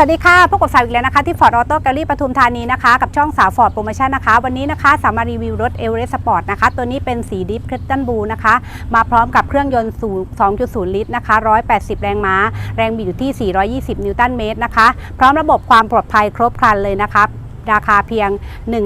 สวัสดีค่ะ พบกับสาวอีกแล้วนะคะ ที่ Ford Auto Gallery ปทุมธานีนะคะ กับช่องสาว Ford Promotion นะคะ วันนี้นะคะสามารีวิวรถ e อ e r e s t Sport นะคะ ตัวนี้เป็นสีดิฟคริสตัลบูนะคะ มาพร้อมกับเครื่องยนต์สู2.0 ลิตรนะคะ 180 แรงม้า แรงบิดอยู่ที่ 420 นิวตันเมตรนะคะ พร้อมระบบความปลอดภัยครบครันเลยนะคะ ราคาเพียง 1 4 2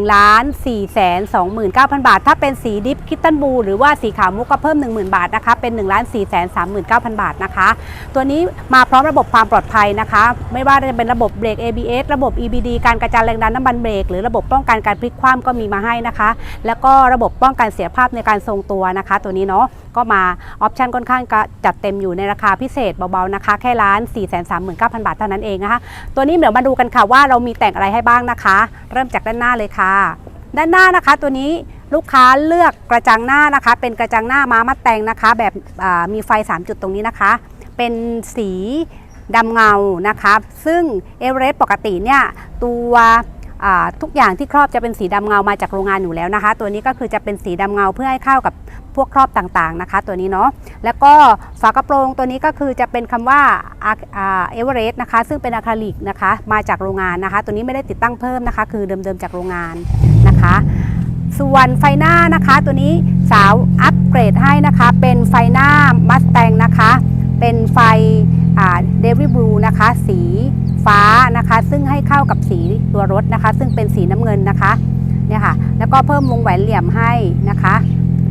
9 0 0 0 บาท ถ้าเป็นสีดิฟคิตตันบู หรือว่าสีขาวมุกก็เพิ่ม 10,000 บาทนะคะ เป็น 1 4 3 9 0 0 0 บาทนะคะ ตัวนี้มาพร้อมระบบความปลอดภัยนะคะ ไม่ว่าจะเป็นระบบเบรก ABS ระบบ EBD การกระจายแรงดันน้ำมันเบรก หรือระบบป้องกันการพลิกคว่ำก็มีมาให้นะคะ แล้วก็ระบบป้องกันเสียภาพในการทรงตัวนะคะ ตัวนี้เนาะก็มาออปชันค่อนข้างจะจัดเต็มอยู่ในราคาพิเศษเบาๆนะคะ แค่ล้าน4 3 9 0 0 0 บาทเท่านั้นเองนะคะ ตัวนี้เดี๋ยวมาดูกันค่ะว่าเรามีแต่งอะไรให้บ้างนะคะเริ่มจากด้านหน้าเลยค่ะ ด้านหน้านะคะตัวนี้ลูกค้าเลือกกระจังหน้านะคะ เป็นกระจังหน้าม้ามัดแต่งนะคะ แบบมีไฟ 3 จุดตรงนี้นะคะ เป็นสีดำเงานะคะ ซึ่งเอเวอเรสต์ปกติเนี่ยตัว ทุกอย่างที่ครอบจะเป็นสีดำเงามาจากโรงงานอยู่แล้วนะคะ ตัวนี้ก็คือจะเป็นสีดำเงาเพื่อให้เข้ากับพวกครอบต่างๆนะคะ ตัวนี้เนาะแล้วก็ฝากระโปรงตัวนี้ก็คือจะเป็นคำว่าเอเวอเรสต์นะคะ ซึ่งเป็นอะคริลิกนะคะ มาจากโรงงานนะคะ ตัวนี้ไม่ได้ติดตั้งเพิ่มนะคะ คือเดิมๆจากโรงงานนะคะ ส่วนไฟหน้านะคะ ตัวนี้สาวอัปเกรดให้นะคะ เป็นไฟหน้ามัสแตงนะคะ เป็นไฟเดวิบลูนะคะ สีฟ้านะคะ ซึ่งให้เข้ากับสีตัวรถนะคะ ซึ่งเป็นสีน้ำเงินนะคะเนี่ยค่ะแล้วก็เพิ่มวงแหวนเหลี่ยมให้นะคะ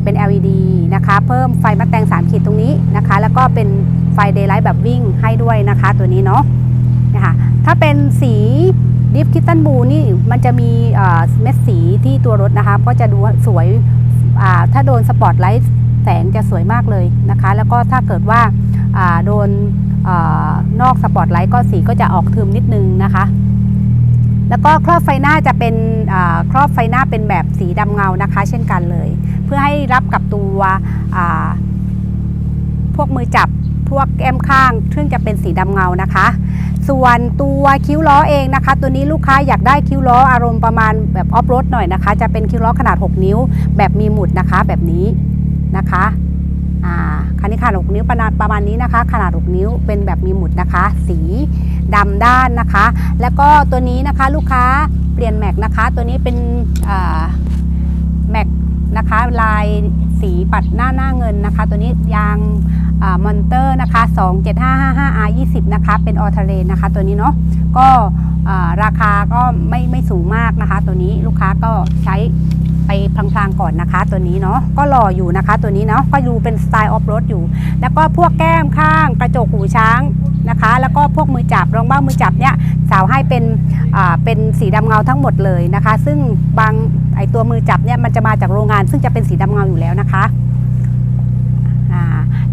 เป็น LED นะคะ เพิ่มไฟมัดแตง3ขีดตรงนี้นะคะ แล้วก็เป็นไฟเดย์ไลท์แบบวิ่งให้ด้วยนะคะ ตัวนี้เนาะนะคะถ้าเป็นสีดิฟคิตตันบูนี่มันจะมีเอ่อเม็ดสีที่ตัวรถนะคะ ก็จะดูสวยอ่าถ้าโดนสปอตไลท์แสงจะสวยมากเลยนะคะ แล้วก็ถ้าเกิดว่าอ่าโดน อนอกสปอตไลท์ก็สีก็จะออกทึมนิดนึงนะคะ แล้วก็ครอบไฟหน้าจะเป็นครอบไฟหน้าเป็นแบบสีดำเงานะคะ เช่นกันเลย เพื่อให้รับกับตัวพวกมือจับพวกแก้มข้าง ซึ่งจะเป็นสีดำเงานะคะ ส่วนตัวคิ้วล้อเองนะคะ ตัวนี้ลูกค้าอยากได้คิ้วล้ออารมณ์ประมาณแบบออฟโรดหน่อยนะคะ จะเป็นคิ้วล้อขนาด 6 นิ้ว แบบมีหมุดนะคะแบบนี้นะคะ คันนี้ขนาด 6 นิ้วประมาณประมาณนี้นะคะ ขนาด 6 นิ้วเป็นแบบมีหมุดนะคะ สีดำด้านนะคะ แล้วก็ตัวนี้นะคะลูกค้าเปลี่ยนแม็กนะคะ ตัวนี้เป็นแม็กนะคะลายสีปัดหน้าหน้าเงินนะคะ ตัวนี้ยางมอนเตอร์นะคะ 27555R 20นะคะ เป็นออเทเรนนะคะ ตัวนี้เนาะ ก็ราคาก็ไม่ไม่สูงมากนะคะ ตัวนี้ลูกค้าก็ใช้ พลางๆก่อนนะคะ ตัวนี้เนาะก็หล่ออยู่นะคะ ตัวนี้เนาะก็ดูเป็นสไตล์ออฟโรดอยู่ แล้วก็พวกแก้มข้างกระจกหูช้างนะคะ แล้วก็พวกมือจับรองเบ้ามือจับเนี่ยสาวให้เป็นอ่าเป็นสีดำเงาทั้งหมดเลยนะคะ ซึ่งบางไอตัวมือจับเนี่ยมันจะมาจากโรงงาน ซึ่งจะเป็นสีดำเงาอยู่แล้วนะคะ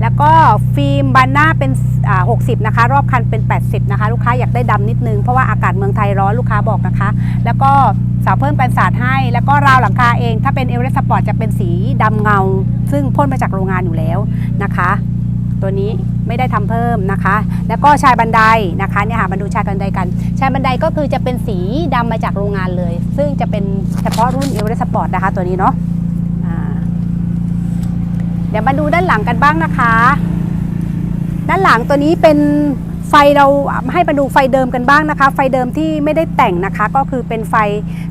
แล้วก็ฟิล์มบันหน้าเป็น 60 นะคะ รอบคันเป็น 80 นะคะ ลูกค้าอยากได้ดำนิดนึง เพราะว่าอากาศเมืองไทยร้อนลูกค้าบอกนะคะ แล้วก็สาวเพิ่มกันศาสตร์ให้ แล้วก็ราวหลังคาเอง ถ้าเป็นเอเวอเรสต์สปอร์ตจะเป็นสีดำเงา ซึ่งพ่นมาจากโรงงานอยู่แล้วนะคะ ตัวนี้ไม่ได้ทำเพิ่มนะคะ แล้วก็ชายบันไดนะคะเนี่ยค่ะมาดูชายบันไดกัน ชายบันไดก็คือจะเป็นสีดำมาจากโรงงานเลย ซึ่งจะเป็นเฉพาะรุ่นเอเวอเรสต์สปอร์ตนะคะตัวนี้เนาะ เดี๋ยวมาดูด้านหลังกันบ้างนะคะ ด้านหลังตัวนี้เป็นไฟเราให้มาดูไฟเดิมกันบ้างนะคะ ไฟเดิมที่ไม่ได้แต่งนะคะ ก็คือเป็นไฟ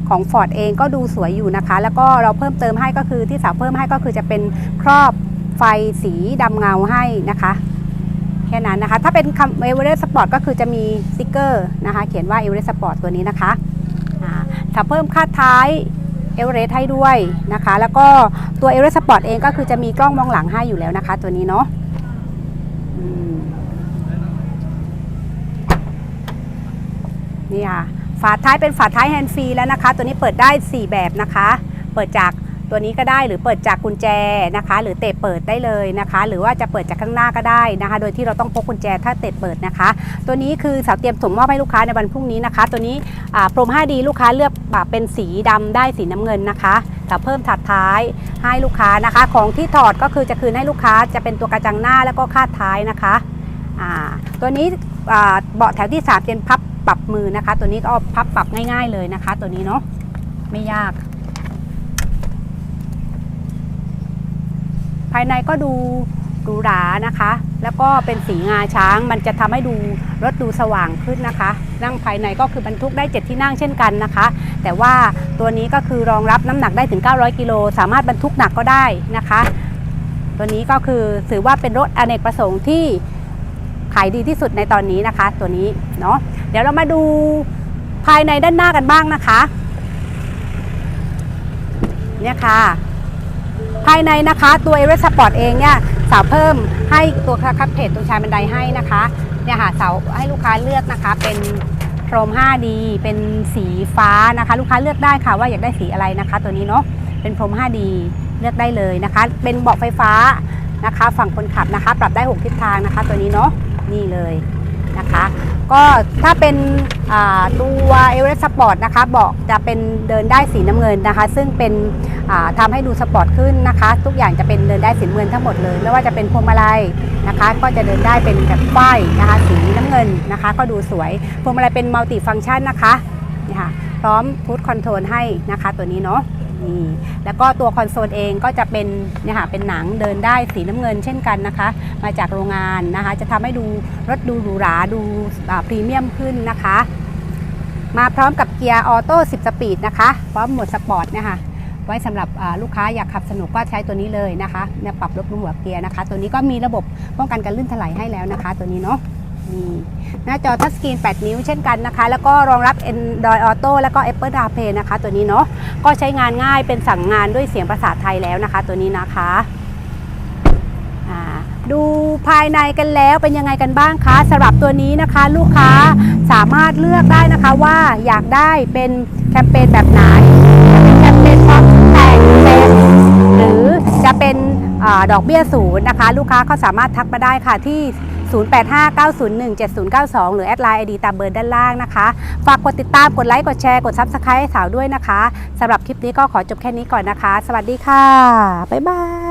ของ Ford เองก็ดูสวยอยู่นะคะ แล้วก็เราเพิ่มเติมให้ก็คือที่สาวเพิ่มให้ก็คือจะเป็นครอบไฟสีดำเงาให้นะคะแค่นั้นนะคะ ถ้าเป็นคำเอเวอเรสต์สปอร์ตก็คือจะมีสติกเกอร์นะคะ เขียนว่าเอเวอเรสต์สปอร์ตตัวนี้นะคะอ่าถ้าเพิ่มคาดท้าย เอเวอเรสต์ให้ด้วยนะคะ แล้วก็ตัวเอเวอเรสต์สปอร์ตเองก็คือจะมีกล้องมองหลังให้อยู่แล้วนะคะ ตัวนี้เนาะนี่ค่ะฝาท้ายเป็นฝาท้ายแฮนด์ฟรีแล้วนะคะ ตัวนี้เปิดได้ 4 แบบนะคะ เปิดจาก ตัวนี้ก็ได้หรือเปิดจากกุญแจนะคะ หรือเตะเปิดได้เลยนะคะ หรือว่าจะเปิดจากข้างหน้าก็ได้นะคะ โดยที่เราต้องพกกุญแจถ้าเตะเปิดนะคะ ตัวนี้คือสาวเตรียมส่งมอบให้ลูกค้าในวันพรุ่งนี้นะคะ ตัวนี้อ่าพรม 5D ลูกค้าเลือกเป็นสีดำได้สีน้ำเงินนะคะแต่เพิ่มถัดท้ายให้ลูกค้านะคะ ของที่ถอดก็คือจะคืนให้ลูกค้าจะเป็นตัวกระจังหน้าแล้วก็คาดท้ายนะคะตัวนี้เบาะแถวที่3เป็นพับปรับมือนะคะ ตัวนี้ก็พับปรับง่าย ๆเลยนะคะ ตัวนี้เนาะไม่ยากายในก็ดูหรูหรานะคะ แล้วก็เป็นสีงาช้างมันจะทำให้ดูรถดูสว่างขึ้นนะคะ นั่งภายในก็คือบรรทุกได้ 7 ที่นั่งเช่นกันนะคะ แต่ว่าตัวนี้ก็คือรองรับน้ำหนักได้ถึง 900 กิโลสามารถบรรทุกหนักก็ได้นะคะ ตัวนี้ก็คือถือว่าเป็นรถอเนกประสงค์ที่ขายดีที่สุดในตอนนี้นะคะ ตัวนี้เนาะเดี๋ยวเรามาดูภายในด้านหน้ากันบ้างนะคะ เนี่ยค่ะ ภายในนะคะตัว e v e r e s t Sport เองเนี่ยสาวเพิ่มให้ตัวคับเพจตรงชายบันไดให้นะคะเนี่ยค่ะเสาให้ลูกค้าเลือกนะคะเป็นโครม 5D เป็นสีฟ้านะคะ ลูกค้าเลือกได้ค่ะว่าอยากได้สีอะไรนะคะ ตัวนี้เนาะเป็นพรม 5D เลือกได้เลยนะคะ เป็นเบาะไฟฟ้านะคะ ฝั่งคนขับนะคะ ปรับได้ 6 ทิศทางนะคะ ตัวนี้เนาะนี่เลยนะคะ ก็ถ้าเป็นอ่าตัว e v e r e s t Sport นะคะเบาะจะเป็นเดินได้สีน้ำเงินนะคะ ซึ่งเป็นอ่าทำให้ดูสปอร์ตขึ้นนะคะ ทุกอย่างจะเป็นเดินได้สีน้ำเงินทั้งหมดเลย ไม่ว่าจะเป็นพวงมาลัยนะคะ ก็จะเดินได้เป็นแบบป้ายนะคะ สีน้ำเงินนะคะ ก็ดูสวยพวงมาลัยเป็นมัลติฟังก์ชันนะคะนี่ค่ะพร้อมพุทคอนโทรลให้นะคะตัวนี้เนาะนี่แล้วก็ตัวคอนโซลเองก็จะเป็นเนี่ยค่ะเป็นหนังเดินได้สีน้ำเงินเช่นกันนะคะ มาจากโรงงานนะคะ จะทำให้ดูรถดูหรูหราดูพรีเมียมขึ้นนะคะ มาพร้อมกับเกียร์ออโต้10 สปีดนะคะพร้อมโหมดสปอร์ตนะคะไว้สำหรับลูกค้าอยากขับสนุกก็ใช้ตัวนี้เลยนะคะเนี่ยปรับลดลงหัวเกียร์นะคะ ตัวนี้ก็มีระบบป้องกันการลื่นถลายให้แล้วนะคะ ตัวนี้เนาะนี่หน้าจอทัชสกรีน 8 นิ้วเช่นกันนะคะ แล้วก็รองรับ Android Auto แล้วก็ Apple CarPlay นะคะ ตัวนี้เนาะก็ใช้งานง่ายเป็นสั่งงานด้วยเสียงภาษาไทยแล้วนะคะ ตัวนี้นะคะ ดูภายในกันแล้วเป็นยังไงกันบ้างคะสำหรับตัวนี้นะคะ ลูกค้าสามารถเลือกได้นะคะว่าอยากได้เป็นแคมเปญแบบไหนจะเป็นแคมเปญพร้อมแต่งเต็มหรือจะเป็นอดอกเบี้ยศูนย์นะคะ ลูกค้าก็สามารถทักมาได้ค่ะที่ 0859017092 หรือแอดไลน์ไอดีตามเบอร์ด้านล่างนะคะ ฝากกดติดตามกดไลค์กดแชร์กด Subscribe ให้สาวด้วยนะคะสำหรับคลิปนี้ก็ขอจบแค่นี้ก่อนนะคะ สวัสดีค่ะ บ๊ายบาย